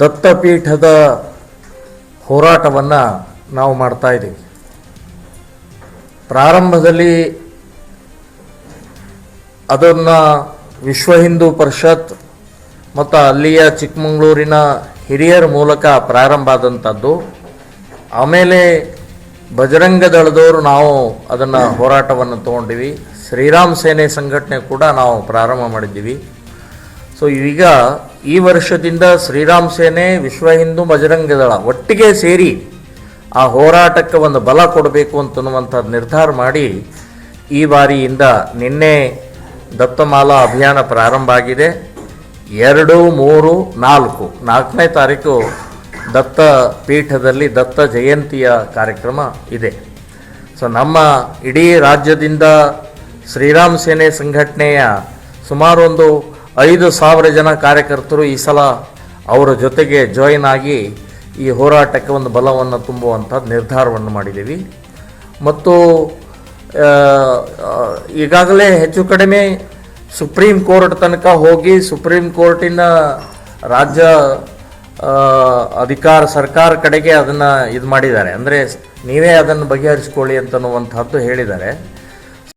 ದತ್ತಪೀಠದ ಹೋರಾಟವನ್ನು ನಾವು ಮಾಡ್ತಾ ಇದ್ದೀವಿ. ಪ್ರಾರಂಭದಲ್ಲಿ ಅದನ್ನು ವಿಶ್ವ ಹಿಂದೂ ಪರಿಷತ್ ಮತ್ತು ಅಲ್ಲಿಯ ಚಿಕ್ಕಮಗಳೂರಿನ ಹಿರಿಯರ ಮೂಲಕ ಪ್ರಾರಂಭ ಆದಂಥದ್ದು ಆಮೇಲೆ ಬಜರಂಗ ದಳದವರು ನಾವು ಅದನ್ನು ಹೋರಾಟವನ್ನು ತೊಗೊಂಡಿವಿ. ಶ್ರೀರಾಮ್ ಸೇನೆ ಸಂಘಟನೆ ಕೂಡ ನಾವು ಪ್ರಾರಂಭ ಮಾಡಿದ್ದೀವಿ. ಸೊ ಈಗ ಈ ವರ್ಷದಿಂದ ಶ್ರೀರಾಮ್ ಸೇನೆ ವಿಶ್ವ ಹಿಂದೂ ಬಜರಂಗ ದಳ ಒಟ್ಟಿಗೆ ಸೇರಿ ಆ ಹೋರಾಟಕ್ಕೆ ಒಂದು ಬಲ ಕೊಡಬೇಕು ಅಂತನ್ನುವಂಥ ನಿರ್ಧಾರ ಮಾಡಿ ಈ ಬಾರಿಯಿಂದ ನಿನ್ನೆ ದತ್ತಮಾಲಾ ಅಭಿಯಾನ ಪ್ರಾರಂಭ ಆಗಿದೆ. ಎರಡು, ಮೂರು, ನಾಲ್ಕು, ನಾಲ್ಕನೇ ತಾರೀಕು ದತ್ತ ಪೀಠದಲ್ಲಿ ದತ್ತ ಜಯಂತಿಯ ಕಾರ್ಯಕ್ರಮ ಇದೆ. ಸೊ ನಮ್ಮ ಇಡೀ ರಾಜ್ಯದಿಂದ ಶ್ರೀರಾಮ್ ಸೇನೆ ಸಂಘಟನೆಯ ಸುಮಾರು ಒಂದು ಐದು ಸಾವಿರ ಜನ ಕಾರ್ಯಕರ್ತರು ಈ ಸಲ ಅವರ ಜೊತೆಗೆ ಜಾಯಿನ್ ಆಗಿ ಈ ಹೋರಾಟಕ್ಕೆ ಒಂದು ಬಲವನ್ನು ತುಂಬುವಂಥ ನಿರ್ಧಾರವನ್ನು ಮಾಡಿದ್ದೀವಿ. ಮತ್ತು ಈಗಾಗಲೇ ಹೆಚ್ಚು ಕಡಿಮೆ ಸುಪ್ರೀಂ ಕೋರ್ಟ್ ತನಕ ಹೋಗಿ ಸುಪ್ರೀಂ ಕೋರ್ಟಿನ ರಾಜ್ಯ ಅಧಿಕಾರ ಸರ್ಕಾರ ಕಡೆಗೆ ಅದನ್ನು ಇದು ಮಾಡಿದ್ದಾರೆ. ಅಂದರೆ ನೀವೇ ಅದನ್ನು ಬಗೆಹರಿಸ್ಕೊಳ್ಳಿ ಅಂತನ್ನುವಂಥದ್ದು ಹೇಳಿದ್ದಾರೆ.